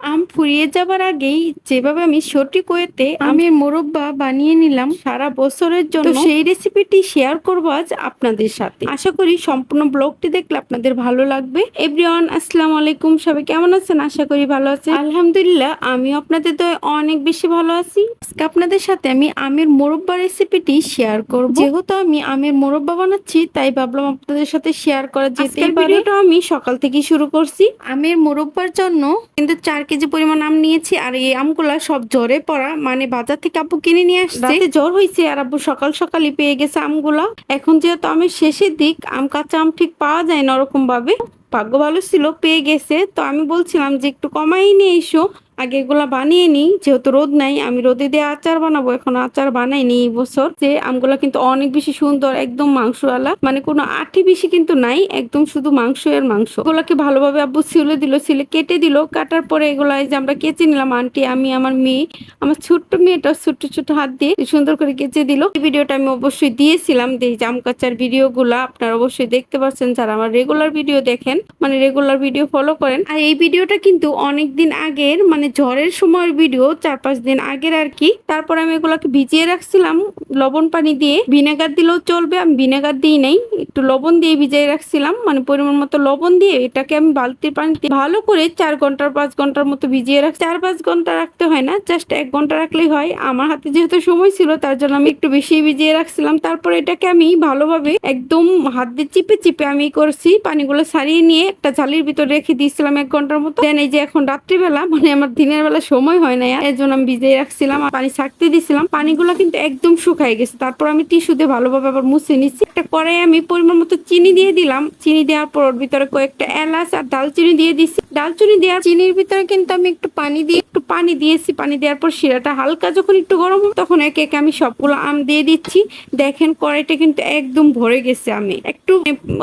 আম ফুরিয়ে যাবার আগেই যেভাবে আমি সঠিক কোয়েতে আমের মোরব্বা বানিয়ে নিলাম সারা বছরের জন্য সেই রেসিপিটি শেয়ার করব আজ আপনাদের সাথে। আশা করি সম্পূর্ণ ব্লগটি দেখলে আপনাদের ভালো লাগবে। এভরিওয়ান আসসালামু আলাইকুম। সবাই কেমন আছেন? আশা করি ভালো আছেন। আলহামদুলিল্লাহ আমি আপনাদের তো অনেক বেশি ভালো আছি। আজকে আপনাদের সাথে আমি আমের মোরব্বা রেসিপিটি শেয়ার করব। যেহেতু আমি আমের মোরব্বা বানাচ্ছি তাই ভাবলাম আপনাদের সাথে শেয়ার করা যেতে পারে। আমি সকাল থেকে শুরু করছি। আমের মোরব্বার জন্য কিন্তু চার কেজি পরিমাণ আম নিয়েছি আর এই আমগুলা সব জ্বরে পড়া মানে বাজার থেকে আব্বু কিনে নিয়ে আসছে। রাতে জ্বর হয়েছে আর আব্বু সকাল সকালই পেয়ে গেছে আমগুলা। এখন যেহেতু আমের শেষের দিক আম কাঁচা আম ঠিক পাওয়া যায় না ওরকম ভাবে ভাগ্য ভালো ছিল, পেয়ে গেছে। তো আমি বলছিলাম যে একটু কমাই নিয়ে এসো। আগে এগুলা বানিয়ে নিই, যেহেতু রোদ নাই, আমি রোদে দিয়ে আচার বানাবো। এখন আচার বানাইনি এই বছর। যে আমগুলা কিন্তু অনেক বেশি সুন্দর, একদম মাংসওয়ালা। মানে কোনো আঠি বেশি কিন্তু নাই, একদম শুধু মাংস এর মাংস। এগুলাকে ভালোভাবে আব্বু সিলে দিল সিলে কেটে দিল। কাটার পরে এগুলা যে আমরা কেচে নিলাম, আন্টি, আমি, আমার মেয়ে, আমার ছোট্ট মেয়েটা ছোট্ট ছোট্ট হাত দিয়ে সুন্দর করে কেচে দিল। এই ভিডিওটা আমি অবশ্যই দিয়েছিলাম, যে জাম কাচার ভিডিও গুলা আপনারা অবশ্যই দেখতে পাচ্ছেন। যারা আমার রেগুলার ভিডিও দেখেন মানে রেগুলার ভিডিও ফলো করেন। আর এই ভিডিওটা কিন্তু অনেক দিন আগের মানে ঝড়ের সময়ের ভিডিও চার পাঁচ দিন আগের আর কি। তারপর আমি এগুলোকে ভিজিয়ে রাখছিলাম, লবণ পানি দিয়ে। ভিনেগার দিলেও চলবে, আমি ভিনেগার দিই নাই, একটু লবণ দিয়ে ভিজিয়ে রাখছিলাম। মানে পরিমাণ মতো লবণ দিয়ে এটাকে আমি বালতির পানিতে ভালো করে চার ঘণ্টার, পাঁচ ঘণ্টার মতো ভিজিয়ে রাখ চার পাঁচ ঘণ্টা রাখতে হয় না জাস্ট এক ঘণ্টা রাখলেই হয়। আমার হাতে যেহেতু সময় ছিল, তার জন্য আমি একটু বেশি ভিজিয়ে রাখছিলাম। তারপর এটাকে আমি ভালোভাবে একদম হাত দিয়ে চিপে চিপে আমি করছি, পানিগুলো সারিয়ে নিয়ে একটা ঝালির ভিতর রেখে দিয়েছিলাম এক ঘণ্টার মতো। দেন এই যে এখন রাত্রিবেলা মানে আমার দিনের বেলা সময় হয় না এর জন্য আমি ভিজিয়ে রাখছিলাম আর পানি ছাড়তে দিছিলাম। পানিগুলো কিন্তু একদম শুকাই গেছে। তারপর আমি টিস্যু দিয়ে ভালোভাবে আবার মুছে নিচ্ছি। একটা কড়াই আমি পরিমাণ মতো চিনি দিয়ে দিলাম। চিনি দেওয়ার পর ওর ভিতরে কয়েকটা এলাচ আর দালচিনি দিয়ে দিচ্ছি ডালচিনি দেওয়ার চিনির ভিতরে কিন্তু আমি একটু পানি দিয়ে, একটু পানি দিয়েছি। পানি দেওয়ার পর শিরাটা হালকা যখন একটু গরম হবে, তখন একে একে আমি সবগুলো আম দিয়ে দিচ্ছি। দেখেন কড়াইটা কিন্তু একদম ভরে গেছে আমি। একটু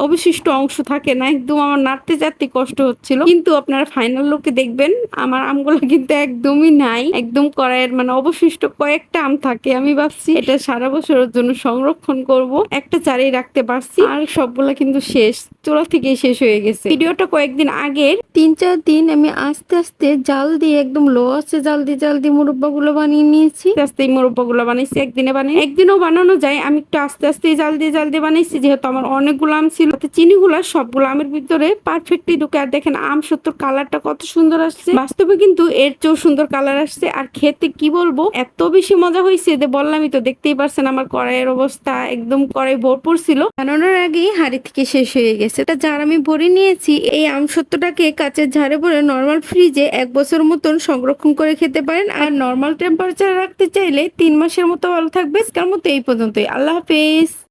অবশিষ্ট অংশ থাকে না, একদম আমার নাড়তে চাড়তে কষ্ট হচ্ছিল। কিন্তু আপনারা ফাইনাল লুকে দেখবেন, আমার আমগুলো কিন্তু একদমই নাই। একদম কড়াইয়ের মানে অবশিষ্ট কয়েকটা আম থাকে, আমি ভাবছি এটা সারা বছরের জন্য সংরক্ষণ করব। একটা চারি রাখতে পারছি, আর সবগুলা কিন্তু শেষ। চোলা থেকে শেষ হয়ে গেছে। ভিডিওটা কয়েকদিন আগের। তিন চার দিন আমি আস্তে আস্তে জাল দিয়ে একদম লো আছে জাল দিয়ে জাল দিয়ে মুরব্বা গুলো বানিয়ে নিয়েছি। আস্তে মুরব্বা গুলো বানাইছি, একদিনে বানিয়ে একদিনও বানানো যায়, আমি একটু আস্তে আস্তে জাল দিয়ে জাল দিয়ে বানাইছি, যেহেতু আমার অনেকগুলো আম ছিল। চিনি গুলা সবগুলো আমের ভিতরে পারফেক্টলি ঢুকে, আর দেখেন আম সত্তর কালারটা কত সুন্দর আসছে। বাস্তবে কিন্তু এর চেয়েও সুন্দর কালার আসছে, আর খেতে কি বলব, এত বেশি মজা হয়েছে যে বললামই তো, দেখতেই পারছেন আমার কড়াইয়ের অবস্থা, একদম কড়াই ভরপুর ছিল। বানানোর আগেই হাড়ি থেকে শেষ হয়ে গেছে। এটা যার আমি ভরে নিয়েছি। এই আম সত্যটাকে কাঁচের ঝাড়ে ভরে নর্মাল ফ্রিজে এক বছর মতন সংরক্ষণ করে খেতে পারেন। আর নর্মাল টেম্পারেচার রাখতে চাইলে তিন মাসের মতো ভালো থাকবে। আজকের মতো এই পর্যন্তই। আল্লাহ হাফেজ।